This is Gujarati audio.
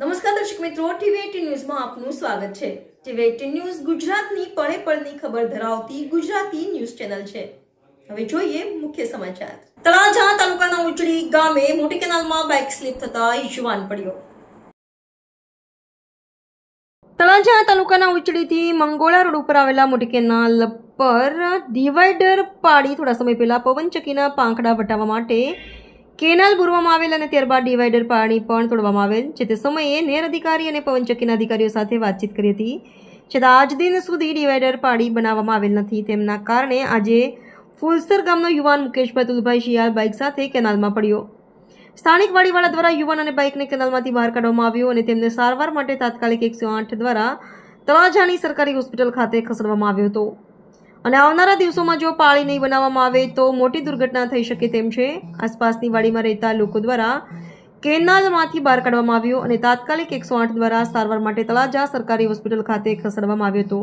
નમસ્કાર દર્શક મિત્રો, ટીવી ન્યૂઝમાં આપનું સ્વાગત છે. ટીવી એટીન ન્યૂઝ ગુજરાતની પળે પળની ખબર ધરાવતી ગુજરાતી ન્યૂઝ ચેનલ છે. હવે જોઈએ મુખ્ય સમાચાર. તળાજા તાલુકાના ઉચડી ગામે મોટી કેનાલમાં બાઇક સ્લીપ થતા યુવાન પડ્યો. તળાજા તાલુકાના ઉચડીથી મંગોળા રોડ ઉપર આવેલા મોટી કેનાલ પર ડિવાઈડર પાડી થોડા સમય પહેલા પવનચક્કીના પાંખડા વટાવવા માટે કેનાલ પૂરવામાં આવેલ અને ત્યારબાદ ડિવાઈડર પાણી પણ તોડવામાં આવેલ. જે તે સમયે નેર અધિકારી અને પવનચક્કીના અધિકારીઓ સાથે વાતચીત કરી હતી. છતાં આજ દિન સુધી ડિવાઈડર પાણી બનાવવામાં આવેલ નથી. તેમના કારણે આજે ફુલસર ગામનો યુવાન મુકેશભાઈ તુલભાઈ શિયાળ બાઇક સાથે કેનાલમાં પડ્યો. સ્થાનિક વાડીવાળા દ્વારા યુવાન અને બાઇકને કેનાલમાંથી બહાર કાઢવામાં આવ્યું અને તેમને સારવાર માટે તાત્કાલિક એકસો આઠ દ્વારા તળાજાની સરકારી હોસ્પિટલ ખાતે ખસેડવામાં આવ્યો હતો. અને આવનારા દિવસોમાં જો પાળી નહીં બનાવવામાં આવે તો મોટી દુર્ઘટના થઈ શકે તેમ છે. આસપાસની વાડીમાં રહેતા લોકો દ્વારા કેનાલમાંથી બહાર કાઢવામાં આવ્યું અને તાત્કાલિક એકસો આઠ દ્વારા સારવાર માટે તળાજા સરકારી હોસ્પિટલ ખાતે ખસેડવામાં આવ્યો હતો.